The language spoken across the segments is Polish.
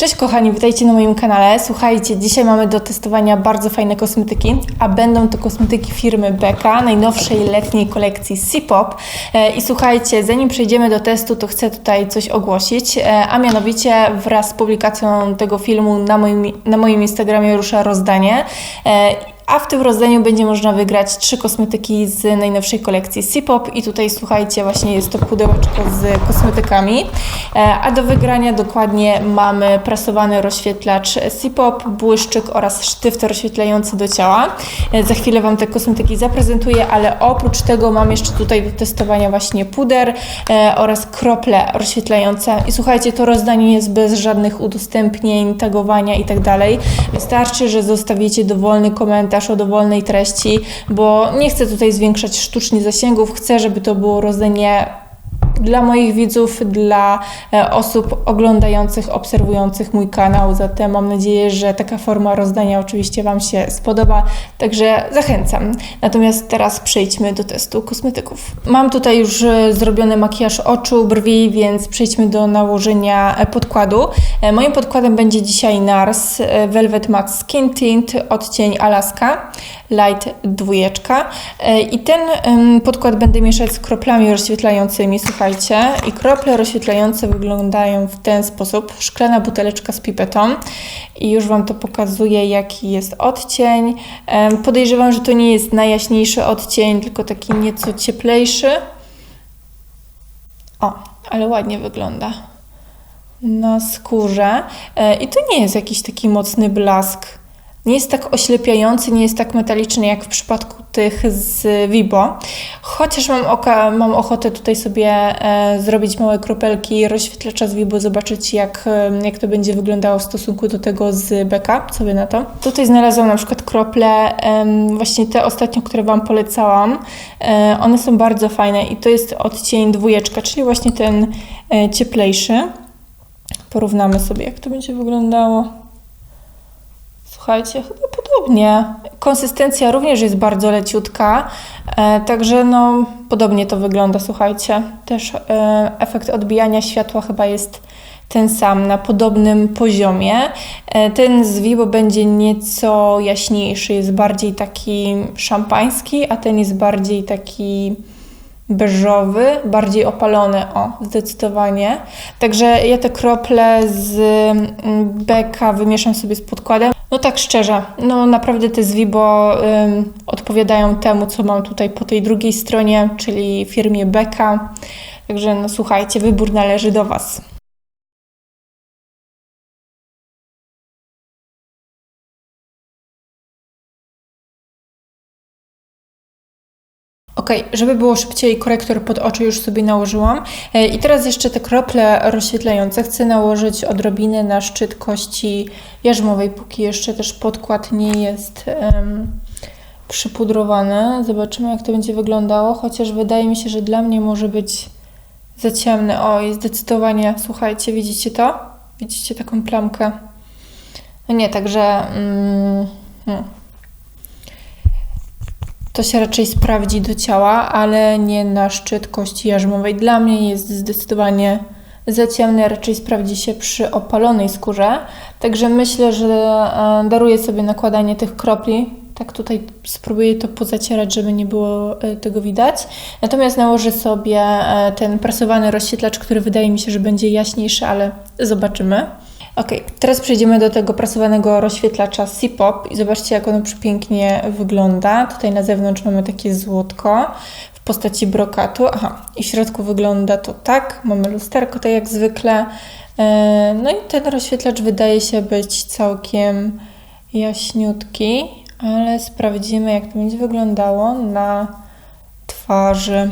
Cześć kochani, witajcie na moim kanale. Słuchajcie, dzisiaj mamy do testowania bardzo fajne kosmetyki, a będą to kosmetyki firmy Becca, najnowszej letniej kolekcji C-Pop. E, I słuchajcie, zanim przejdziemy do testu, to chcę tutaj coś ogłosić, e, a mianowicie wraz z publikacją tego filmu na moim, na moim Instagramie rusza rozdanie. A w tym rozdaniu będzie można wygrać trzy kosmetyki z najnowszej kolekcji C-Pop i tutaj słuchajcie, właśnie jest to pudełeczko z kosmetykami. E, A do wygrania dokładnie mamy prasowany rozświetlacz C-Pop, błyszczyk oraz sztyft rozświetlający do ciała. E, Za chwilę Wam te kosmetyki zaprezentuję, ale oprócz tego mam jeszcze tutaj do testowania właśnie puder e, oraz krople rozświetlające. I słuchajcie, to rozdanie jest bez żadnych udostępnień, tagowania i tak. Wystarczy, że zostawicie dowolny komentarz o dowolnej treści, bo nie chcę tutaj zwiększać sztucznie zasięgów, chcę, żeby to było rozdanie dla moich widzów, dla e, osób oglądających, obserwujących mój kanał. Zatem mam nadzieję, że taka forma rozdania oczywiście Wam się spodoba, także zachęcam. Natomiast teraz przejdźmy do testu kosmetyków. Mam tutaj już e, zrobiony makijaż oczu, brwi, więc przejdźmy do nałożenia e, podkładu. Moim podkładem będzie dzisiaj NARS Velvet Matte Skin Tint odcień Alaska Light dwójeczka. E, I ten podkład będę mieszać z kroplami rozświetlającymi, słuchajcie. I krople rozświetlające wyglądają w ten sposób. Szklana buteleczka z pipetą. I już Wam to pokazuję, jaki jest odcień. Podejrzewam, że to nie jest najjaśniejszy odcień, tylko taki nieco cieplejszy. O, ale ładnie wygląda na skórze. E, I to nie jest jakiś taki mocny blask. Nie jest tak oślepiający, nie jest tak metaliczny jak w przypadku tych z Vibo. Chociaż mam, oka, mam ochotę tutaj sobie e, zrobić małe kropelki rozświetlacza z Vibo, zobaczyć jak, e, jak to będzie wyglądało w stosunku do tego z Becka. Co wy na to? Tutaj znalazłam na przykład krople, em, właśnie te ostatnio, które Wam polecałam. E, one są bardzo fajne i to jest odcień dwójeczka, czyli właśnie ten e, cieplejszy. Porównamy sobie, jak to będzie wyglądało. Słuchajcie, chyba podobnie. Konsystencja również jest bardzo leciutka, e, także no podobnie to wygląda, słuchajcie. Też e, efekt odbijania światła chyba jest ten sam, na podobnym poziomie. E, ten z Vibo będzie nieco jaśniejszy, jest bardziej taki szampański, a ten jest bardziej taki beżowy, bardziej opalony, o, zdecydowanie. Także ja te krople z mm, Becka wymieszam sobie z podkładem. No tak szczerze, no naprawdę te z Vibo ym, odpowiadają temu, co mam tutaj po tej drugiej stronie, czyli firmie Becka. Także no słuchajcie, wybór należy do Was. Żeby było szybciej, korektor pod oczy już sobie nałożyłam. E, I teraz jeszcze te krople rozświetlające chcę nałożyć odrobinę na szczyt kości jarzmowej, póki jeszcze też podkład nie jest em, przypudrowany. Zobaczymy, jak to będzie wyglądało, chociaż wydaje mi się, że dla mnie może być za ciemny. O, i zdecydowanie, słuchajcie, widzicie to? Widzicie taką plamkę? No nie, także... Mm, hmm. To się raczej sprawdzi do ciała, ale nie na szczyt kości jarzmowej. Dla mnie jest zdecydowanie za ciemny, raczej sprawdzi się przy opalonej skórze. Także myślę, że e, daruję sobie nakładanie tych kropli. Tak tutaj spróbuję to pozacierać, żeby nie było e, tego widać. Natomiast nałożę sobie e, ten prasowany rozświetlacz, który wydaje mi się, że będzie jaśniejszy, ale zobaczymy. Ok, teraz przejdziemy do tego prasowanego rozświetlacza C-Pop i zobaczcie, jak ono przepięknie wygląda. Tutaj na zewnątrz mamy takie złotko w postaci brokatu. Aha, i w środku wygląda to tak. Mamy lusterko, tak jak zwykle. E, No i ten rozświetlacz wydaje się być całkiem jaśniutki, ale sprawdzimy, jak to będzie wyglądało na twarzy.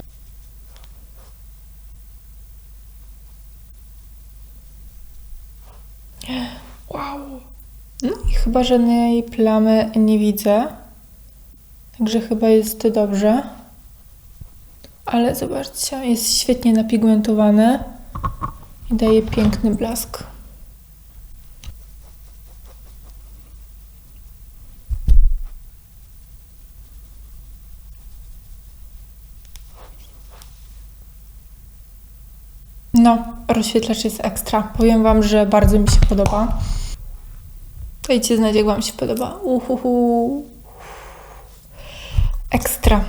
Wow. No i chyba żadnej plamy nie widzę. Także chyba jest dobrze. Ale zobaczcie, jest świetnie napigmentowany i daje piękny blask. No, rozświetlacz jest ekstra. Powiem Wam, że bardzo mi się podoba. Dajcie znać, jak Wam się podoba. Uhuhu. Ekstra.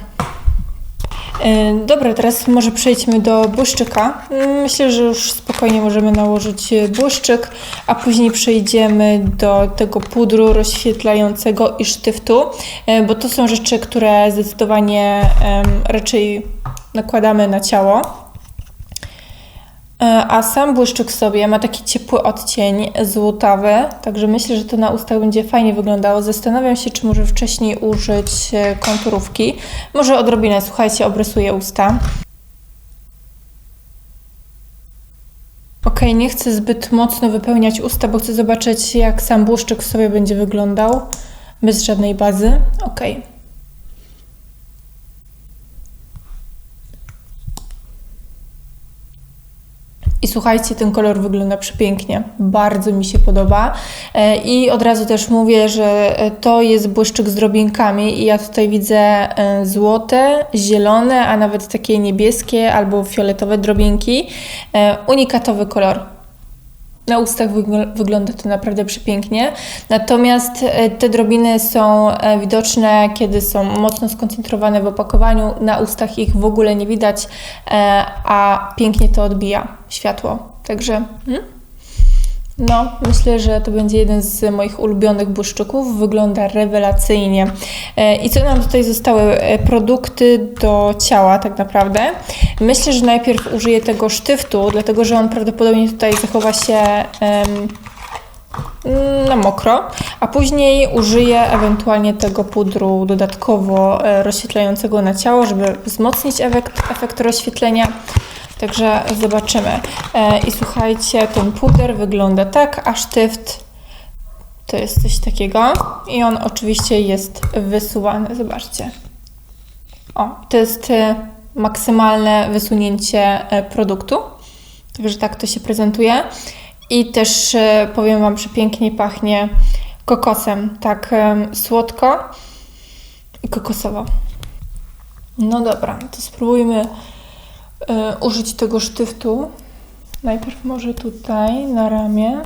E, Dobra, teraz może przejdźmy do błyszczyka. Myślę, że już spokojnie możemy nałożyć e, błyszczyk, a później przejdziemy do tego pudru rozświetlającego i sztyftu, e, bo to są rzeczy, które zdecydowanie raczej nakładamy na ciało. E, A sam błyszczyk sobie ma taki ciepły odcień złotawy, także myślę, że to na ustach będzie fajnie wyglądało. Zastanawiam się, czy może wcześniej użyć e, konturówki. Może odrobinę, słuchajcie, obrysuję usta. Ok, nie chcę zbyt mocno wypełniać usta, bo chcę zobaczyć, jak sam błyszczyk sobie będzie wyglądał bez żadnej bazy. Ok. I słuchajcie, ten kolor wygląda przepięknie. Bardzo mi się podoba. E, I od razu też mówię, że e, to jest błyszczyk z drobinkami i ja tutaj widzę e, złote, zielone, a nawet takie niebieskie albo fioletowe drobinki. Unikatowy kolor. Na ustach wygl- wygląda to naprawdę przepięknie. Natomiast e, te drobiny są e, widoczne, kiedy są mocno skoncentrowane w opakowaniu. Na ustach ich w ogóle nie widać, e, a pięknie to odbija światło. Także hmm? No, myślę, że to będzie jeden z moich ulubionych błyszczyków. Wygląda rewelacyjnie. E, I co nam tutaj zostały? E, Produkty do ciała, tak naprawdę. Myślę, że najpierw użyję tego sztyftu, dlatego że on prawdopodobnie tutaj zachowa się em, na mokro, a później użyję ewentualnie tego pudru dodatkowo e, rozświetlającego na ciało, żeby wzmocnić efekt, efekt rozświetlenia. Także zobaczymy. E, I słuchajcie, ten puder wygląda tak, a sztyft to jest coś takiego. I on oczywiście jest wysuwany. Zobaczcie. O, to jest e, maksymalne wysunięcie e, produktu. Także tak to się prezentuje. I też powiem Wam, że pięknie pachnie kokosem. Tak słodko i kokosowo. No dobra, to spróbujmy użyć tego sztyftu. Najpierw może tutaj na ramię.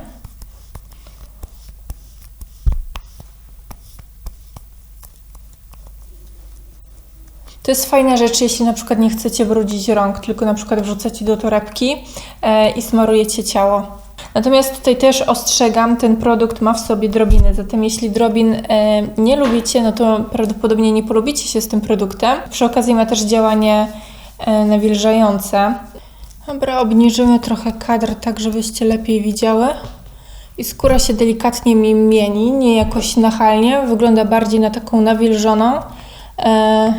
To jest fajna rzecz, jeśli na przykład nie chcecie brudzić rąk, tylko na przykład wrzucacie do torebki e, i smarujecie ciało. Natomiast tutaj też ostrzegam, ten produkt ma w sobie drobiny, zatem jeśli drobin e, nie lubicie, no to prawdopodobnie nie polubicie się z tym produktem. Przy okazji ma też działanie e, nawilżające. Dobra, obniżymy trochę kadr, tak żebyście lepiej widziały. I skóra się delikatnie mi mieni, nie jakoś nachalnie, wygląda bardziej na taką nawilżoną. E,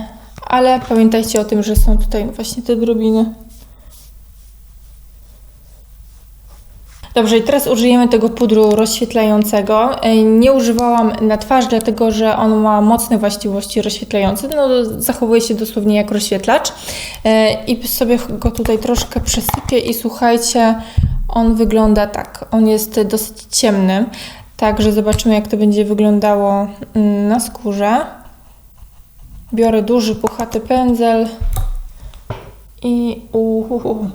ale pamiętajcie o tym, że są tutaj właśnie te drobiny. Dobrze, i teraz użyjemy tego pudru rozświetlającego. E, Nie używałam na twarz, dlatego że on ma mocne właściwości rozświetlające. No, zachowuje się dosłownie jak rozświetlacz. E, I sobie go tutaj troszkę przesypię i słuchajcie, on wygląda tak. On jest dosyć ciemny. Także zobaczymy, jak to będzie wyglądało mm, na skórze. Biorę duży, puchaty pędzel i uhuhu.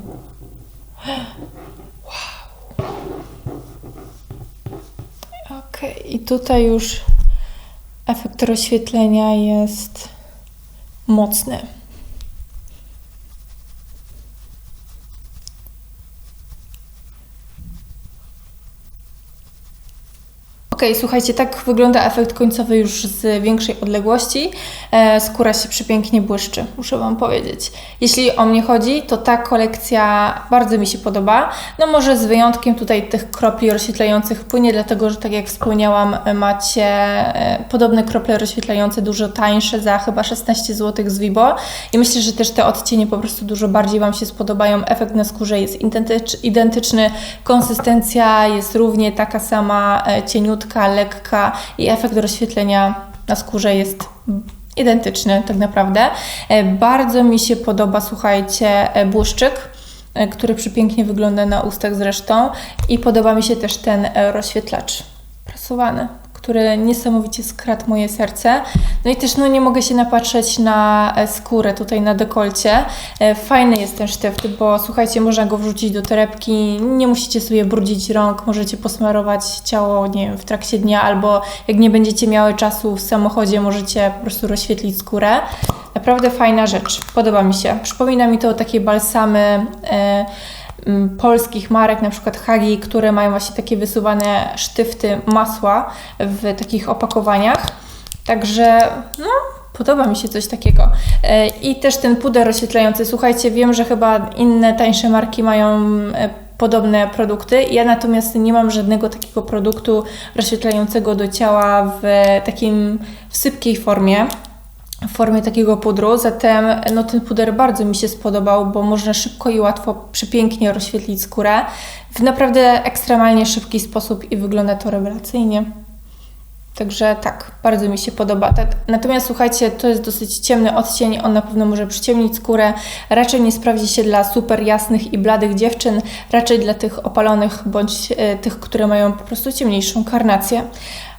Ok, i tutaj już efekt rozświetlenia jest mocny. Ok, słuchajcie, tak wygląda efekt końcowy już z większej odległości. E, skóra się przepięknie błyszczy, muszę Wam powiedzieć. Jeśli o mnie chodzi, to ta kolekcja bardzo mi się podoba. No może z wyjątkiem tutaj tych kropli rozświetlających płynie, dlatego że tak jak wspomniałam, macie e, podobne krople rozświetlające, dużo tańsze za chyba 16 zł z Vibo. I myślę, że też te odcienie po prostu dużo bardziej Wam się spodobają. Efekt na skórze jest identycz- identyczny, konsystencja jest równie taka sama, e, cieniutka, lekka i efekt rozświetlenia na skórze jest identyczny tak naprawdę. E, Bardzo mi się podoba, słuchajcie, e, błyszczyk, e, który przepięknie wygląda na ustach zresztą i podoba mi się też ten rozświetlacz prasowany, który niesamowicie skradł moje serce. No i też no, nie mogę się napatrzeć na e, skórę tutaj na dekolcie. E, Fajny jest ten sztyft, bo słuchajcie, można go wrzucić do torebki, nie musicie sobie brudzić rąk, możecie posmarować ciało, nie wiem, w trakcie dnia, albo jak nie będziecie miały czasu w samochodzie, możecie po prostu rozświetlić skórę. Naprawdę fajna rzecz, podoba mi się. Przypomina mi to takie balsamy m, polskich marek, na przykład Hagi, które mają właśnie takie wysuwane sztyfty masła w takich opakowaniach. Także no, podoba mi się coś takiego. E, I też ten puder rozświetlający. Słuchajcie, wiem, że chyba inne tańsze marki mają e, podobne produkty. Ja natomiast nie mam żadnego takiego produktu rozświetlającego do ciała w takim w sypkiej formie w formie takiego pudru, zatem no, ten puder bardzo mi się spodobał, bo można szybko i łatwo, przepięknie rozświetlić skórę w naprawdę ekstremalnie szybki sposób i wygląda to rewelacyjnie. Także tak, bardzo mi się podoba. Natomiast słuchajcie, to jest dosyć ciemny odcień, on na pewno może przyciemnić skórę. Raczej nie sprawdzi się dla super jasnych i bladych dziewczyn, raczej dla tych opalonych bądź e, tych, które mają po prostu ciemniejszą karnację.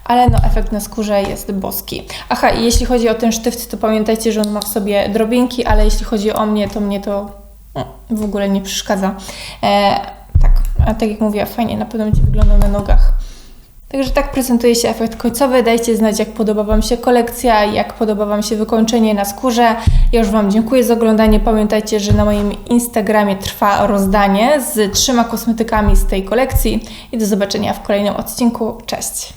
Ale no, efekt na skórze jest boski. Aha, i jeśli chodzi o ten sztyft, to pamiętajcie, że on ma w sobie drobinki, ale jeśli chodzi o mnie, to mnie to mm, w ogóle nie przeszkadza. E, tak, a tak jak mówię, fajnie na pewno będzie wyglądał na nogach. Także tak prezentuje się efekt końcowy. Dajcie znać, jak podoba Wam się kolekcja, jak podoba Wam się wykończenie na skórze. Ja już Wam dziękuję za oglądanie. Pamiętajcie, że na moim Instagramie trwa rozdanie z trzema kosmetykami z tej kolekcji. I do zobaczenia w kolejnym odcinku. Cześć!